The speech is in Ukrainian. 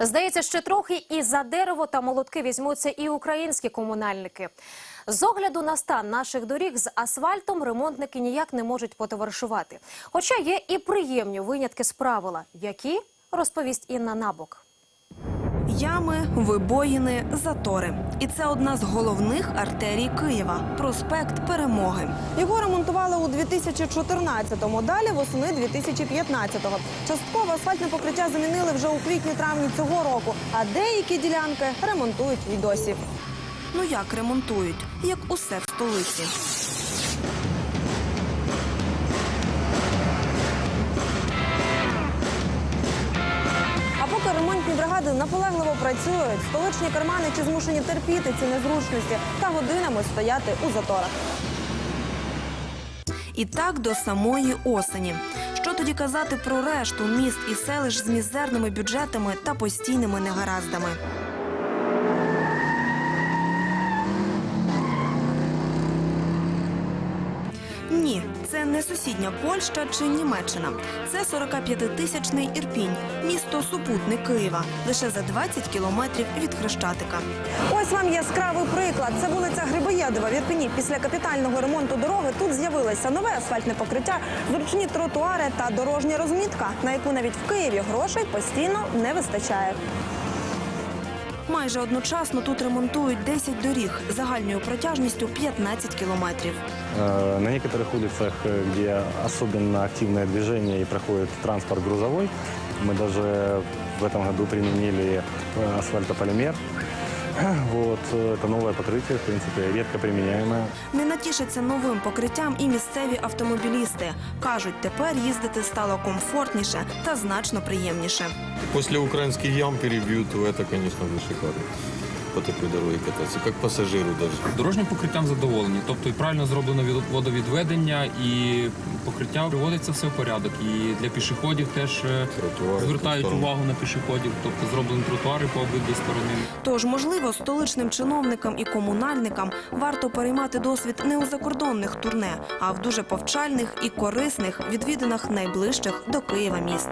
Здається, ще трохи і за дерево та молотки візьмуться і українські комунальники. З огляду на стан наших доріг з асфальтом ремонтники ніяк не можуть потоваришувати. Хоча є і приємні винятки з правила, які розповість Інна Набок. Ями, вибоїни, затори. І це одна з головних артерій Києва проспект Перемоги. Його ремонтували у 2014-му, далі восени 2015-го. Частково асфальтне покриття замінили вже у квітні-травні цього року, а деякі ділянки ремонтують і досі. Ну як ремонтують? Як усе в столиці. Бригади наполегливо працюють, столичні карманичі змушені терпіти ці незручності та годинами стояти у заторах. І так до самої осені. Що тоді казати про решту міст і селищ з мізерними бюджетами та постійними негараздами? Ні, це не сусідня Польща чи Німеччина. Це 45-тисячний Ірпінь, місто супутник Києва, лише за 20 кілометрів від Хрещатика. Ось вам яскравий приклад. Це вулиця Грибоєдова в Ірпіні. Після капітального ремонту дороги тут з'явилося нове асфальтне покриття, зручні тротуари та дорожня розмітка, на яку навіть в Києві грошей постійно не вистачає. Майже одночасно тут ремонтують 10 доріг загальною протяжністю 15 кілометрів. Э, На некоторых улицах, э, где особенно активное движение и проходит транспорт грузовой, мы даже в этом году применили э, асфальтополимер. Вот, э, это новое покрытие, в принципе, редко применяемое. Не натішаться новим покриттям і місцеві автомобілісти. Кажуть, тепер їздити стало комфортніше та значно приємніше. После украинских ям перебьют, то это, конечно, будет шикарно. По такой дороге кататься, как пассажиру даже. Дорожнім покриттям задоволені. Тобто і правильно зроблено від- водовідведення, і покриття приводиться все в порядок. І для пішоходів теж е, Тротуари, звертають тротуари. увагу на пішоходів, тобто зроблені тротуари по обидві сторони. Тож, можливо, столичним чиновникам і комунальникам варто переймати досвід не у закордонних турне, а в дуже повчальних і корисних відвідинах найближчих до Києва міст.